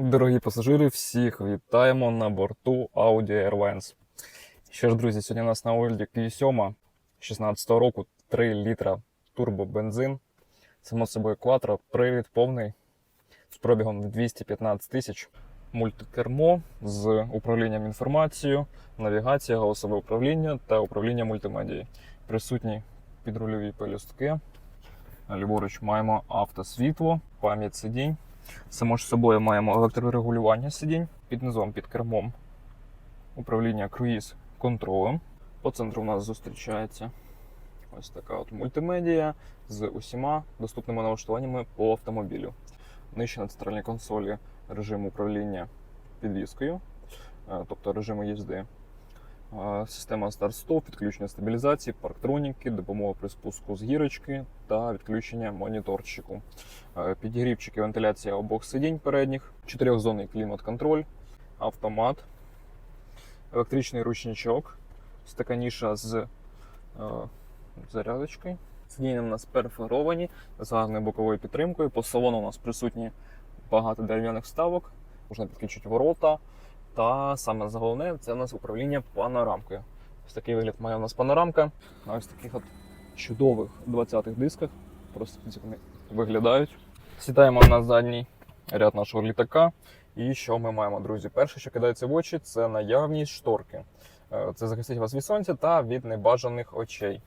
Дорогі пасажири, всіх вітаємо на борту Audi Airlines. Що ж, друзі, сьогодні у нас на огляді Q7 16 року 3 літра турбобензин. Само собою Quattro, привід повний з пробігом в 215 тисяч. Мультикермо з управлінням інформацією, навігація, голосове управління та управління мультимедією. Присутні підрульові пелюстки. Ліворуч маємо автосвітло, пам'ять сидінь. Само ж собою маємо електрорегулювання сидінь, під низом, під кермом управління круїз контролем. По центру у нас зустрічається ось така от мультимедія з усіма доступними налаштуваннями по автомобілю. Нижче на центральній консолі режим управління підвіскою, е, тобто режиму їзди. Система старт-стоп, підключення стабілізації, парктроніки, допомога при спуску з гірочки та відключення моніторчику. Е, Підігрівчики, вентиляція обох сидінь передніх, чотирьохзонний клімат-контроль, автомат, електричний ручничок, ось така ніша з е, зарядочкою. Сидіння у нас перфоровані з гарною боковою підтримкою. По салону у нас присутні багато дерев'яних вставок, можна підключити ворота. Та саме головне це у нас управління панорамкою. Ось такий вигляд має у нас панорамка на ось таких от чудових 20-х дисках. Просто вони виглядають. Сідаємо на задній ряд нашого літака. І що ми маємо, друзі? Перше, що кидається в очі, це наявність шторки. Е, Це захистить вас від сонця та від небажаних очей.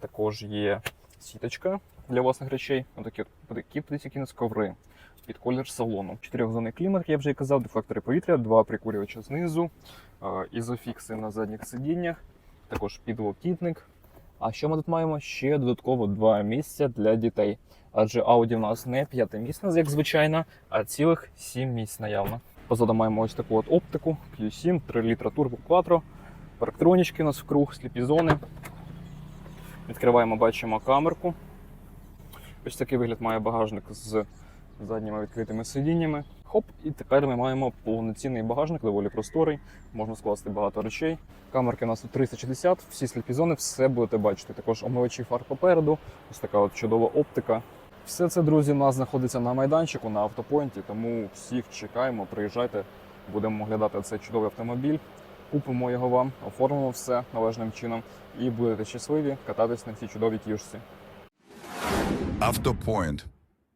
Також є сіточка для власних речей. Отакі от такі птиці, які у коври під колір салону. Чотирьохзонний клімат, як я вже і казав, дефлектори повітря, два прикурювача знизу, ізофікси на задніх сидіннях, також підлокітник. А що ми тут маємо? Ще додатково два місця для дітей. Адже Audi в нас не п'ятимісна, як звичайно, а цілих сім місць наявно. Позаду маємо ось таку от оптику Q7, 3 літра турбо Quattro. Парктронічки у нас вкруг, сліпі зони. Відкриваємо, бачимо камерку. Ось такий вигляд має багажник з задніми відкритими сидіннями. Хоп, і тепер ми маємо повноцінний багажник, доволі просторий, можна скласти багато речей. Камерки у нас тут 360, всі сліпі зони, все будете бачити. Також омивачі фар попереду, ось така от чудова оптика. Все це, друзі, у нас знаходиться на майданчику на автопойнті, тому всіх чекаємо, приїжджайте, будемо оглядати цей чудовий автомобіль. Купимо його вам, оформимо все належним чином і будете щасливі кататись на цій чудовій кішці. Автопоінт.